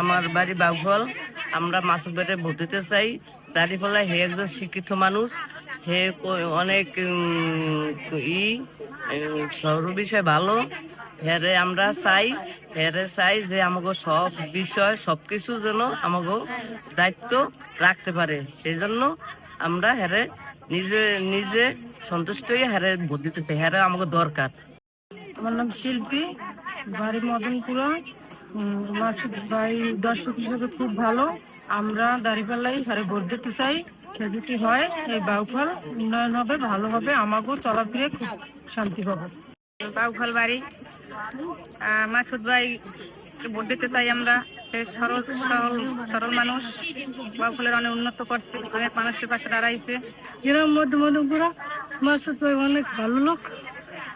আমার বাড়ি বাউফল আমরা বাড়িতে ভোট দিতে চাই। তারই ফলে হে একজন শিক্ষিত মানুষ। হে অনেক ই সর্ব বিষয় ভালো। হেরে আমরা চাই হেরে চাই যে আমাকে সব বিষয়, সব কিছু যেন আমাকে দায়িত্ব রাখতে পারে। সেই জন্য আমরা হেরে নিজে নিজে সন্তুষ্ট হয়ে হেরে ভোট দিতে চাই হেরে আমাকে দরকার। আমার নাম শিল্পী, বাড়ি মদনপুরা। মাসুদ ভাই দর্শক হিসেবে খুব ভালো। আমরা দাঁড়িপাল্লাই হারে ভোট দিতে চাই। খেজুটি হয় এই বাউফল উন্নয়ন হবে ভালো হবে। আমাকেও চলাফিরে খুব শান্তি পাবো। বাউফল বাড়ি। মাসুদ ভাই ভোট দিতে চাই আমরা। সরল সরল সরল মানুষ। বাউফলের অনেক উন্নত করছে। অনেক মানুষের পাশে দাঁড়াইছে। গ্রাম মধ্য মদনপুরা মাসুদ ভাই অনেক ভালো লোক।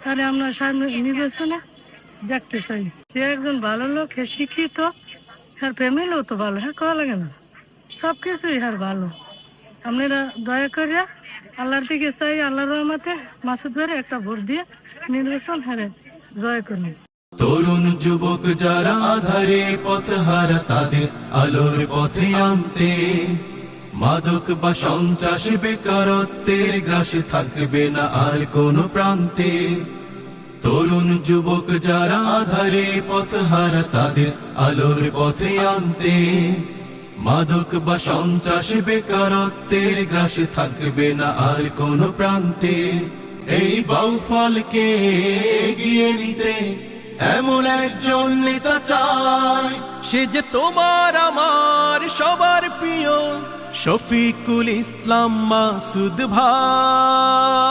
তাহলে আমরা সামনে নির্বাচনে দেখতে চাই। সে একজন ভালো লোক, হে শিক্ষিত হ্যাঁ ফ্যামিলিও তো ভালো হ্যাঁ কওয়া লাগে না। সব কিছুই হ্যাঁ ভালো। আপনারা দয়া করে আল্লাহর দিকে চাই, আল্লাহর রহমতে মাসুদ ধরে একটা ভোট দিয়ে নির্বাচন হারে জয় করুন। তরুণ যুবক যারা আধারে পথ হারা, তাদের আলোর পথে আনতে মাদক বা সন্ত্রাস বেকারত্বের গ্রাসে থাকবে না আর কোন প্রান্তে। তরুণ যুবক যারা আধারে পথ হারা তাদের আলোর পথে আনতে। মাদক বা সন্ত্রাস বেকারত্বের গ্রাসে থাকবে না আর কোন প্রান্তে। এই বাউফলকে এগিয়ে নিতে এমন একজন নেতা চাই। সে যে তোমার, আমার সবার প্রিয়, শফিকুল ইসলাম মাসুদ ভাই।